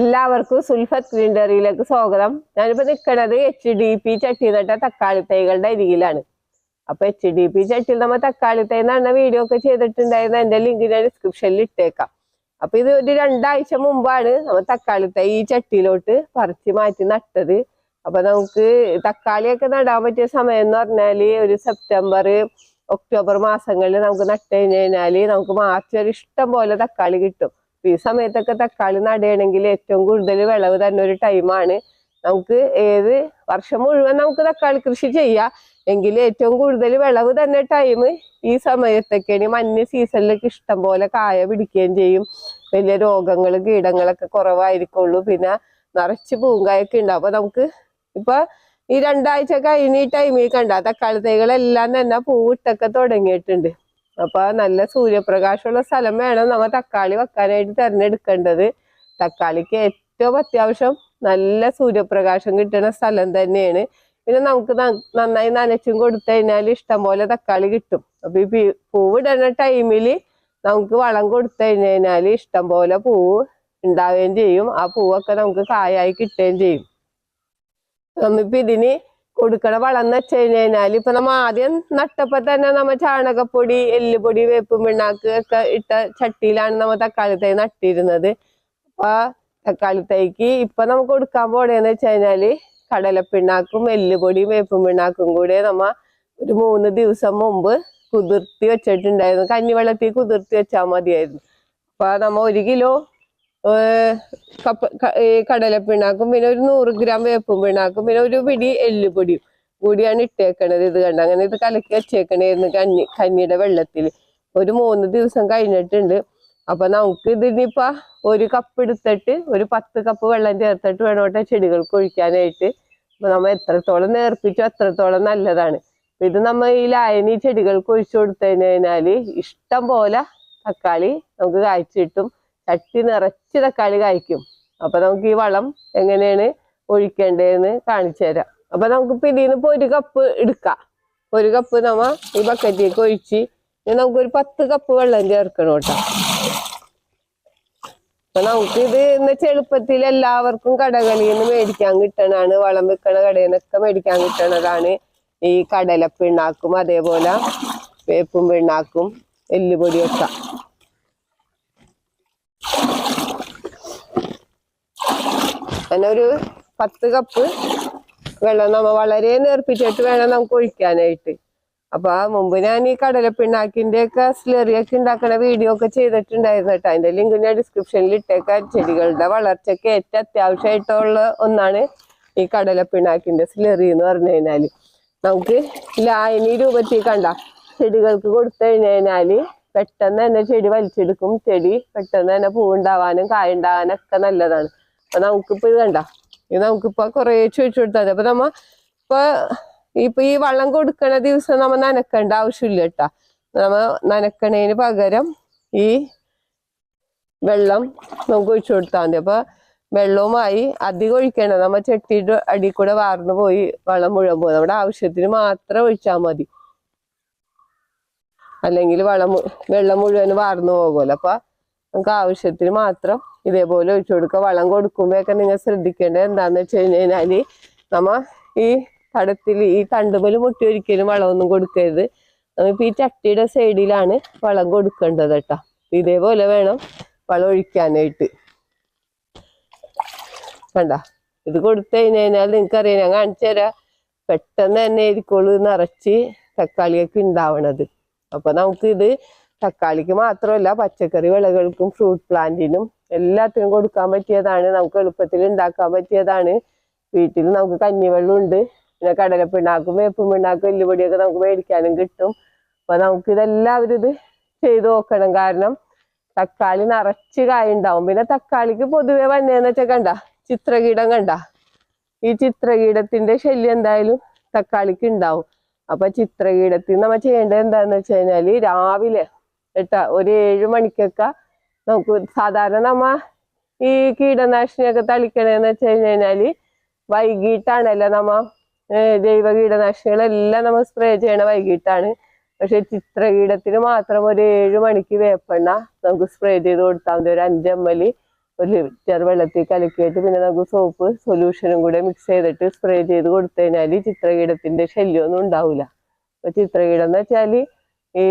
എല്ലാവർക്കും സുൽഫത്ത് ഗ്രീൻഡറിയിലേക്ക് സ്വാഗതം. ഞാനിപ്പോ നിൽക്കുന്നത് എച്ച് ഡി പി ചട്ടി നട്ട തക്കാളി തൈകളുടെ അരികിലാണ്. അപ്പൊ എച്ച് ഡി പി ചട്ടിയിൽ നമ്മൾ തക്കാളി തൈ എന്ന വീഡിയോ ഒക്കെ ചെയ്തിട്ടുണ്ടായിരുന്ന എന്റെ ലിങ്ക് ഞാൻ ഡിസ്ക്രിപ്ഷനിൽ ഇട്ടേക്കാം. അപ്പൊ ഇത് ഒരു രണ്ടാഴ്ച മുമ്പാണ് നമ്മൾ തക്കാളി തൈ ഈ ചട്ടിയിലോട്ട് പറിച്ച് മാറ്റി നട്ടത്. അപ്പൊ നമുക്ക് തക്കാളിയൊക്കെ നടാൻ പറ്റിയ സമയം എന്ന് പറഞ്ഞാൽ ഒരു സെപ്റ്റംബർ ഒക്ടോബർ മാസങ്ങളിൽ നമുക്ക് നട്ട് കഴിഞ്ഞ് കഴിഞ്ഞാൽ നമുക്ക് മാർച്ച് വരെ ഇഷ്ടം പോലെ തക്കാളി കിട്ടും. ഈ സമയത്തൊക്കെ തക്കാളി നടുകയാണെങ്കിൽ ഏറ്റവും കൂടുതൽ വിളവ് തന്നെ ഒരു ടൈമാണ് നമുക്ക് ഏത് വർഷം മുഴുവൻ നമുക്ക് തക്കാളി കൃഷി ചെയ്യാം. എങ്കിൽ ഏറ്റവും കൂടുതൽ വിളവ് തന്നെ ടൈം ഈ സമയത്തൊക്കെയാണ് മഞ്ഞ് സീസണിലൊക്കെ ഇഷ്ടം പോലെ കായ പിടിക്കുകയും ചെയ്യും. വലിയ രോഗങ്ങൾ കീടങ്ങളൊക്കെ കുറവായിരിക്കുള്ളൂ. പിന്നെ നിറച്ച് പൂങ്കായൊക്കെ ഉണ്ടാവും അപ്പൊ നമുക്ക് ഇപ്പൊ ഈ രണ്ടാഴ്ച കഴിഞ്ഞ ഈ ടൈമിൽ കണ്ട തക്കാളി തൈകളെല്ലാം തന്നെ പൂവിട്ടൊക്കെ തുടങ്ങിയിട്ടുണ്ട്. അപ്പൊ നല്ല സൂര്യപ്രകാശമുള്ള സ്ഥലം വേണം നമ്മ തക്കാളി വെക്കാനായിട്ട് തിരഞ്ഞെടുക്കേണ്ടത്. തക്കാളിക്ക് ഏറ്റവും അത്യാവശ്യം നല്ല സൂര്യപ്രകാശം കിട്ടുന്ന സ്ഥലം തന്നെയാണ്. പിന്നെ നമുക്ക് നന്നായി നനച്ചും കൊടുത്തു കഴിഞ്ഞാൽ ഇഷ്ടംപോലെ തക്കാളി കിട്ടും. അപ്പൊ ഈ പൂവിടുന്ന ടൈമിൽ നമുക്ക് വളം കൊടുത്തു കഴിഞ്ഞു കഴിഞ്ഞാൽ ഇഷ്ടംപോലെ പൂവ് ഉണ്ടാവുകയും ചെയ്യും. ആ പൂവൊക്കെ നമുക്ക് കായായി കിട്ടുകയും ചെയ്യും. നമ്മിപ്പോ ഇതിന് കൊടുക്കണ വളം എന്ന് വെച്ച് കഴിഞ്ഞ് കഴിഞ്ഞാൽ ഇപ്പൊ നമ്മ ആദ്യം നട്ടപ്പോ തന്നെ നമ്മ ചാണകപ്പൊടി എല്ലുപൊടി വേപ്പും പിണ്ണാക്ക് ഒക്കെ ഇട്ട ചട്ടിയിലാണ് നമ്മ തക്കാളി തൈ നട്ടിരുന്നത്. അപ്പൊ തക്കാളി തൈക്ക് ഇപ്പൊ നമുക്ക് കൊടുക്കാൻ പോണേന്ന് വെച്ച് കഴിഞ്ഞാൽ കടലപ്പിണ്ണാക്കും എല്ലുപൊടിയും വേപ്പും പിണ്ണാക്കും കൂടെ നമ്മ ഒരു മൂന്ന് ദിവസം മുമ്പ് കുതിർത്തി വെച്ചിട്ടുണ്ടായിരുന്നു. കഞ്ഞിവെള്ളത്തിൽ കുതിർത്തി വെച്ചാൽ മതിയായിരുന്നു. അപ്പൊ നമ്മ ഒരു കിലോ കപ്പ ക- പിണ്ണാക്കും പിന്നെ ഒരു നൂറ് ഗ്രാം വേപ്പും പിണ്ണാക്കും പിന്നെ ഒരു പിടി എല്ലുപൊടിയും കൂടിയാണ് ഇട്ടേക്കണത് ഇത് കണ്ട. അങ്ങനെ ഇത് കലക്കി വെച്ചേക്കണായിരുന്നു കഞ്ഞി കഞ്ഞിയുടെ വെള്ളത്തിൽ ഒരു മൂന്ന് ദിവസം കഴിഞ്ഞിട്ടുണ്ട്. അപ്പൊ നമുക്ക് ഇതിനിപ്പോ ഒരു കപ്പ് എടുത്തിട്ട് ഒരു പത്ത് കപ്പ് വെള്ളം ചേർത്തിട്ട് വേണോട്ടെ ചെടികൾക്ക് ഒഴിക്കാനായിട്ട്. അപ്പൊ നമ്മ എത്രത്തോളം നേർപ്പിച്ചോ അത്രത്തോളം നല്ലതാണ്. ഇത് നമ്മൾ ഈ ലായനി ചെടികൾക്ക് ഒഴിച്ചു കൊടുത്തു കഴിഞ്ഞാൽ ഇഷ്ടം പോലെ തക്കാളി നമുക്ക് കായ്ച്ചു കിട്ടും ചട്ടി നിറച്ച് തക്കാളി കായ്ക്കും അപ്പൊ നമുക്ക് ഈ വളം എങ്ങനെയാണ് ഒഴിക്കേണ്ടതെന്ന് കാണിച്ചു തരാം. അപ്പൊ നമുക്ക് ഇതിന്ന് ഇപ്പൊ ഒരു കപ്പ് എടുക്കാം. ഒരു കപ്പ് നമ്മ ഈ ബക്കറ്റിലേക്ക് ഒഴിച്ച് ഇനി നമുക്ക് ഒരു പത്ത് കപ്പ് വെള്ളം ചേർക്കണം കേട്ടോ. അപ്പൊ നമുക്ക് ഇത് എന്ന് എളുപ്പത്തിൽ എല്ലാവർക്കും കടകളിൽ നിന്ന് മേടിക്കാൻ കിട്ടണതാണ്. വളം വെക്കണ കടയിൽ നിന്നൊക്കെ മേടിക്കാൻ കിട്ടണതാണ്. ഈ കടലപ്പിണ്ണാക്കും അതേപോലെ വേപ്പും പിണ്ണാക്കും എല്ലുപൊടിയൊക്കെ. അങ്ങനെ ഒരു പത്ത് കപ്പ് വെള്ളം നമ്മ വളരെ നേർപ്പിച്ചിട്ട് വേണം നമുക്ക് ഒഴിക്കാനായിട്ട്. അപ്പൊ ആ മുമ്പ് ഞാൻ ഈ കടലപ്പിണ്ണാക്കിന്റെ ഒക്കെ സ്ലെറിയൊക്കെ ഉണ്ടാക്കുന്ന വീഡിയോ ഒക്കെ ചെയ്തിട്ടുണ്ടായിരുന്നു കേട്ടോ. അതിന്റെ ലിങ്ക് ഞാൻ ഡിസ്ക്രിപ്ഷനിൽ ഇട്ടേക്കാം. ചെടികളുടെ വളർച്ചയ്ക്ക് ഏറ്റവും അത്യാവശ്യമായിട്ടുള്ള ഒന്നാണ് ഈ കടലപ്പിണ്ണാക്കിന്റെ സ്ലെറി എന്ന് പറഞ്ഞു കഴിഞ്ഞാൽ. നമുക്ക് ലായനി രൂപത്തിൽ കണ്ട ചെടികൾക്ക് കൊടുത്തു കഴിഞ്ഞു കഴിഞ്ഞാൽ പെട്ടെന്ന് തന്നെ ചെടി വലിച്ചെടുക്കും. ചെടി പെട്ടെന്ന് തന്നെ പൂവുണ്ടാവാനും കായുണ്ടാവാനും ഒക്കെ നല്ലതാണ്. അപ്പൊ നമുക്കിപ്പോ ഇത് കണ്ട. ഇത് നമുക്കിപ്പോ കുറേ ചോദിച്ചു കൊടുത്താൽ അപ്പൊ നമ്മ ഇപ്പൊ ഇപ്പൊ ഈ വള്ളം കൊടുക്കണ ദിവസം നമ്മ നനക്കേണ്ട ആവശ്യമില്ല കേട്ടാ. നമ്മ നനക്കണേന് പകരം ഈ വെള്ളം നമുക്ക് ഒഴിച്ചു കൊടുത്താൽ മതി. അപ്പൊ വെള്ളവുമായി അധികം ഒഴിക്കണം നമ്മ ചട്ടിയുടെ അടി കൂടെ വാർന്നു പോയി വെള്ളം മുഴുവൻ പോകും നമ്മുടെ ആവശ്യത്തിന് മാത്രം ഒഴിച്ചാൽ മതി. അല്ലെങ്കിൽ വളം വെള്ളം മുഴുവൻ വാർന്നു പോകുമല്ലോ അപ്പൊ നമുക്ക് ആവശ്യത്തിന് മാത്രം ഇതേപോലെ ഒഴിച്ചു കൊടുക്കുക. വളം കൊടുക്കുമ്പോഴൊക്കെ നിങ്ങൾ ശ്രദ്ധിക്കേണ്ടത് എന്താന്ന് വെച്ച് കഴിഞ്ഞാൽ നമ്മ ഈ തടത്തിൽ ഈ തണ്ടുമൽ മുട്ടി ഒരിക്കലും വളമൊന്നും കൊടുക്കരുത്. നമ്മളിപ്പോൾ ഈ ചട്ടിയുടെ സൈഡിലാണ് വളം കൊടുക്കേണ്ടത് കേട്ടോ. ഇതേപോലെ വേണം വളം ഒഴിക്കാനായിട്ട്. കണ്ട? ഇത് കൊടുത്തു കഴിഞ്ഞു കഴിഞ്ഞാൽ നിങ്ങൾക്കറിയാം ഞാൻ കാണിച്ചു തരാം. പെട്ടെന്ന് തന്നെ ആയിരിക്കുള്ളൂ നിറച്ച് തക്കാളിയൊക്കെ ഉണ്ടാവണത്. അപ്പൊ നമുക്കിത് തക്കാളിക്ക് മാത്രമല്ല പച്ചക്കറി വിളകൾക്കും ഫ്രൂട്ട് പ്ലാന്റിനും എല്ലാത്തിനും കൊടുക്കാൻ പറ്റിയതാണ്. നമുക്ക് എളുപ്പത്തിൽ ഉണ്ടാക്കാൻ പറ്റിയതാണ്. വീട്ടിൽ നമുക്ക് കഞ്ഞിവെള്ളം ഉണ്ട്. പിന്നെ കടലപ്പിണ്ണാക്കും വേപ്പുമിണ്ണാക്കും എല്ലുപൊടിയൊക്കെ നമുക്ക് മേടിക്കാനും കിട്ടും. അപ്പൊ നമുക്ക് ഇതെല്ലാവരും ഇത് ചെയ്തു നോക്കണം. കാരണം തക്കാളി നിറച്ച് കായ ഉണ്ടാവും പിന്നെ തക്കാളിക്ക് പൊതുവെ വന്നേന്ന് വെച്ചാൽ കണ്ട ചിത്രകീടം കണ്ട. ഈ ചിത്രകീടത്തിന്റെ ശല്യം എന്തായാലും തക്കാളിക്ക് ഉണ്ടാവും. അപ്പൊ ചിത്രകീടത്തിൽ നമ്മൾ ചെയ്യേണ്ടത് എന്താന്ന് വെച്ച് കഴിഞ്ഞാൽ രാവിലെ കേട്ടാ. ഒരു ഏഴ് മണിക്കൊക്കെ നമുക്ക് സാധാരണ നമ്മ ഈ കീടനാശിനിയൊക്കെ തളിക്കണേന്ന് വെച്ച് കഴിഞ്ഞാൽ വൈകിട്ടാണല്ലോ നമ്മ ജൈവ കീടനാശിനികളെല്ലാം നമ്മ സ്പ്രേ ചെയ്യണ വൈകിട്ടാണ്. പക്ഷെ ചിത്രകീടത്തിന് മാത്രം ഒരു ഏഴ് മണിക്ക് വേപ്പെണ്ണ നമുക്ക് സ്പ്രേ ചെയ്ത് കൊടുത്താൽ മതി. ഒരു അഞ്ച് എം ഒരു ലിറ്റർ വെള്ളത്തിൽ കലക്കിയിട്ട് പിന്നെ നമുക്ക് സോപ്പ് സൊല്യൂഷനും കൂടെ മിക്സ് ചെയ്തിട്ട് സ്പ്രേ ചെയ്ത് കൊടുത്തു കഴിഞ്ഞാൽ ചിത്രകീടത്തിന്റെ ശല്യമൊന്നും ഉണ്ടാവില്ല അപ്പൊ ചിത്രകീടം എന്ന് വെച്ചാൽ ഈ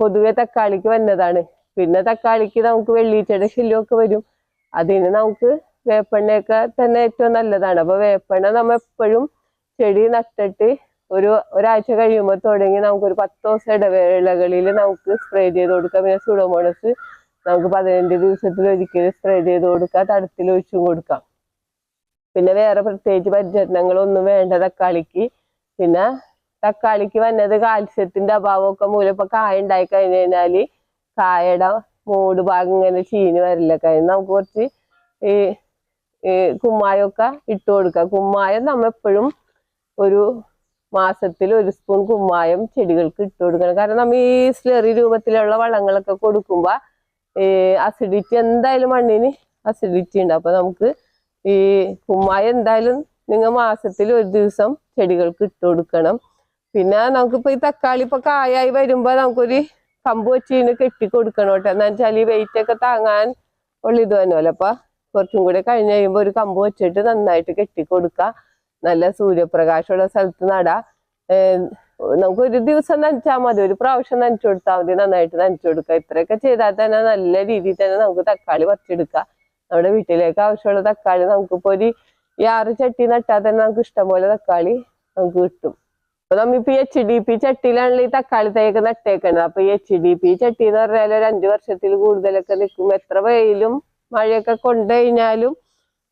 പൊതുവെ തക്കാളിക്ക് വന്നതാണ്. പിന്നെ തക്കാളിക്ക് നമുക്ക് വെള്ളീച്ചയുടെ ശല്യമൊക്കെ വരും. അതിന് നമുക്ക് വേപ്പെണ്ണയൊക്കെ തന്നെ ഏറ്റവും നല്ലതാണ്. അപ്പൊ വേപ്പെണ്ണ നമ്മൾ എപ്പോഴും ചെടി നട്ടിട്ട് ഒരു ഒരാഴ്ച കഴിയുമ്പോൾ തുടങ്ങി നമുക്ക് ഒരു പത്ത് ദിവസം ഇടവേളകളിൽ നമുക്ക് സ്പ്രേ ചെയ്ത് കൊടുക്കാം. പിന്നെ സുഡോമോണസ് നമുക്ക് പതിനഞ്ച് ദിവസത്തിൽ ഒരിക്കലും സ്പ്രേ ചെയ്ത് കൊടുക്കാം. തടത്തിൽ ഒഴിച്ചും കൊടുക്കാം. പിന്നെ വേറെ പ്രത്യേകിച്ച് പരിചരണങ്ങളൊന്നും വേണ്ട തക്കാളിക്ക്. പിന്നെ തക്കാളിക്ക് വന്നത് കാൽസ്യത്തിന്റെ അഭാവമൊക്കെ മൂലം ഇപ്പൊ കായ ഉണ്ടായി കഴിഞ്ഞു കഴിഞ്ഞാൽ കായയുടെ മൂട് ഭാഗം ഇങ്ങനെ ചീഞ്ഞ് വരില്ല. കഴിഞ്ഞ് നമുക്ക് കുറച്ച് ഈ കുമ്മായമൊക്കെ ഇട്ട് കൊടുക്കാം കുമ്മായം നമ്മൾ എപ്പോഴും ഒരു മാസത്തിൽ ഒരു സ്പൂൺ കുമ്മായം ചെടികൾക്ക് ഇട്ട് കൊടുക്കണം. കാരണം നമ്മ ഈ സ്ലെറി രൂപത്തിലുള്ള വളങ്ങളൊക്കെ കൊടുക്കുമ്പോ ഈ അസിഡിറ്റി എന്തായാലും മണ്ണിന് അസിഡിറ്റി ഉണ്ട്. അപ്പൊ നമുക്ക് ഈ കുമ്മായം എന്തായാലും നിങ്ങൾ മാസത്തിൽ ഒരു ദിവസം ചെടികൾക്ക് ഇട്ട് കൊടുക്കണം. പിന്നെ നമുക്കിപ്പോ ഈ തക്കാളി ഇപ്പൊ കായായി വരുമ്പോ നമുക്കൊരു കമ്പ് വെച്ച് ഇതിന് കെട്ടി കൊടുക്കണം കേട്ടോ. എന്താ വെച്ചാൽ ഈ വെയിറ്റ് ഒക്കെ താങ്ങാൻ ഉള്ള ഇത് തന്നെയല്ലോ അപ്പൊ കുറച്ചും കൂടെ കഴിഞ്ഞ് കഴിയുമ്പോ ഒരു കമ്പ് വെച്ചിട്ട് നന്നായിട്ട് കെട്ടി കൊടുക്കുക നല്ല സൂര്യപ്രകാശമുള്ള സ്ഥലത്ത് നടാ. നമുക്ക് ഒരു ദിവസം നനച്ചാൽ മതി. ഒരു പ്രാവശ്യം നനച്ചു കൊടുത്താൽ മതി. നന്നായിട്ട് നനച്ചു കൊടുക്കുക. ഇത്രയൊക്കെ ചെയ്താൽ തന്നെ നല്ല രീതിയിൽ തന്നെ നമുക്ക് തക്കാളി പറിച്ചെടുക്കാം നമ്മുടെ വീട്ടിലേക്ക് ആവശ്യമുള്ള തക്കാളി നമുക്കിപ്പോ ഒരു ഈ ആറ് ചട്ടി നട്ടാൽ തന്നെ നമുക്ക് ഇഷ്ടംപോലെ തക്കാളി നമുക്ക് കിട്ടും. അപ്പൊ നമ്മ ഈ എച്ച് ഡി പി ചട്ടിയിലാണല്ലോ ഈ തക്കാളി തൈയൊക്കെ നട്ടേക്കണത്. അപ്പൊ ഈ എച്ച് ഡി പി ചട്ടി എന്ന് പറഞ്ഞാൽ ഒരു അഞ്ചു വർഷത്തിൽ കൂടുതലൊക്കെ നിൽക്കും. എത്ര വെയിലും മഴയൊക്കെ കൊണ്ടു കഴിഞ്ഞാലും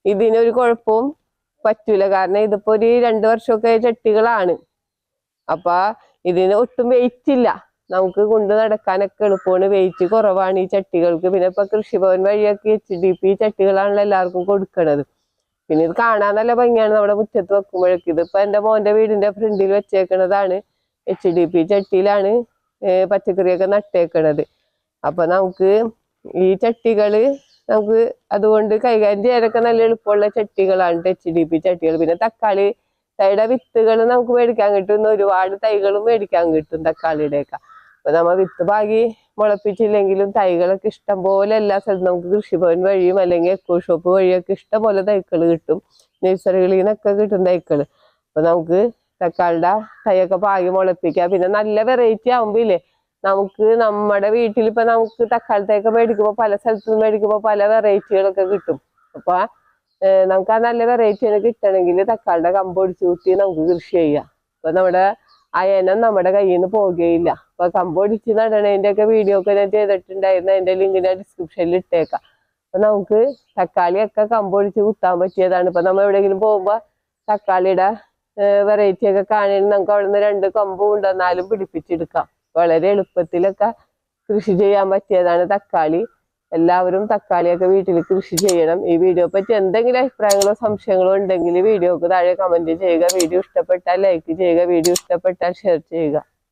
ഇതിനൊരു കുഴപ്പവും പറ്റൂല. കാരണം ഇതിപ്പോ ഒരു രണ്ടു വർഷമൊക്കെ ചട്ടികളാണ്. അപ്പൊ ഇതിന് ഒട്ടും വെയിറ്റ് ഇല്ല. നമുക്ക് കൊണ്ട് നടക്കാനൊക്കെ എളുപ്പമാണ്. വെയിറ്റ് കുറവാണ് ഈ ചട്ടികൾക്ക്. പിന്നെ ഇപ്പൊ കൃഷിഭവൻ വഴിയൊക്കെ എച്ച് ഡി പി ചട്ടികളാണല്ലോ എല്ലാവർക്കും കൊടുക്കണത്. പിന്നെ ഇത് കാണാൻ നല്ല ഭംഗിയാണ്. നമ്മുടെ മുറ്റത്ത് വെക്കുമ്പോഴേക്ക് ഇതിപ്പോ എന്റെ മോന്റെ വീടിന്റെ ഫ്രണ്ടിൽ വെച്ചേക്കണതാണ്. എച്ച് ഡി പി ചട്ടിയിലാണ് പച്ചക്കറിയൊക്കെ നട്ടേക്കണത്. അപ്പൊ നമുക്ക് ഈ ചട്ടികൾ നമുക്ക് അതുകൊണ്ട് കൈകാര്യം ചെയ്യാനൊക്കെ നല്ല എളുപ്പമുള്ള ചട്ടികളാണ് എച്ച് ഡി പി ചട്ടികൾ. പിന്നെ തക്കാളി തൈയുടെ വിത്തുകൾ നമുക്ക് മേടിക്കാൻ കിട്ടും. ഒരുപാട് തൈകളും മേടിക്കാൻ കിട്ടും തക്കാളിയുടെയൊക്കെ. അപ്പൊ നമ്മ വിത്ത് പാകി മുളപ്പിച്ചില്ലെങ്കിലും തൈകളൊക്കെ ഇഷ്ടം പോലെ എല്ലാ സ്ഥലത്തും നമുക്ക് കൃഷിഭവൻ വഴിയും അല്ലെങ്കിൽ എക്കോ ഷോപ്പ് വഴിയൊക്കെ ഇഷ്ടം പോലെ തൈകൾ കിട്ടും നഴ്സറികളിൽ നിന്നൊക്കെ കിട്ടും തൈകൾ അപ്പൊ നമുക്ക് തക്കാളിയുടെ തൈയൊക്കെ പാകി മുളപ്പിക്കാം. പിന്നെ നല്ല വെറൈറ്റി ആവുമ്പോ ഇല്ലേ? നമുക്ക് നമ്മുടെ വീട്ടിൽ ഇപ്പൊ നമുക്ക് തക്കാളി തൈയൊക്കെ മേടിക്കുമ്പോ പല സ്ഥലത്തു നിന്ന് മേടിക്കുമ്പോ പല വെറൈറ്റികളൊക്കെ കിട്ടും. അപ്പൊ ഏഹ് നമുക്ക് ആ നല്ല വെറൈറ്റി കിട്ടണമെങ്കിൽ തക്കാളിയുടെ കമ്പ് ഒടിച്ചു കൂട്ടി നമുക്ക് കൃഷി ചെയ്യാം. അപ്പൊ നമ്മുടെ അയനം നമ്മുടെ കയ്യിൽ നിന്ന് പോകുകയില്ല അപ്പൊ കമ്പ് ഒടിച്ച് നടണതിന്റെ ഒക്കെ വീഡിയോ ഒക്കെ ഞാൻ ചെയ്തിട്ടുണ്ടായിരുന്നു. അതിന്റെ ലിങ്ക് ഞാൻ ഡിസ്ക്രിപ്ഷനിൽ ഇട്ടേക്കാം. അപ്പൊ നമുക്ക് തക്കാളിയൊക്കെ കമ്പ് ഒടിച്ച് കുത്താൻ പറ്റിയതാണ്. ഇപ്പൊ നമ്മൾ എവിടെയെങ്കിലും പോകുമ്പോ തക്കാളിയുടെ വെറൈറ്റി ഒക്കെ കാണാൻ നമുക്ക് അവിടെ നിന്ന് രണ്ട് കമ്പ് കൊണ്ടുവന്നാലും പിടിപ്പിച്ചെടുക്കാം. വളരെ എളുപ്പത്തിലൊക്കെ കൃഷി ചെയ്യാൻ പറ്റിയതാണ് തക്കാളി. എല്ലാവരും തക്കാളിയൊക്കെ വീട്ടിൽ കൃഷി ചെയ്യണം. ഈ വീഡിയോ പറ്റി എന്തെങ്കിലും അഭിപ്രായങ്ങളോ സംശയങ്ങളോ ഉണ്ടെങ്കിൽ വീഡിയോക്ക് താഴെ കമന്റ് ചെയ്യുക. വീഡിയോ ഇഷ്ടപ്പെട്ടാൽ ലൈക്ക് ചെയ്യുക. വീഡിയോ ഇഷ്ടപ്പെട്ടാൽ ഷെയർ ചെയ്യുക.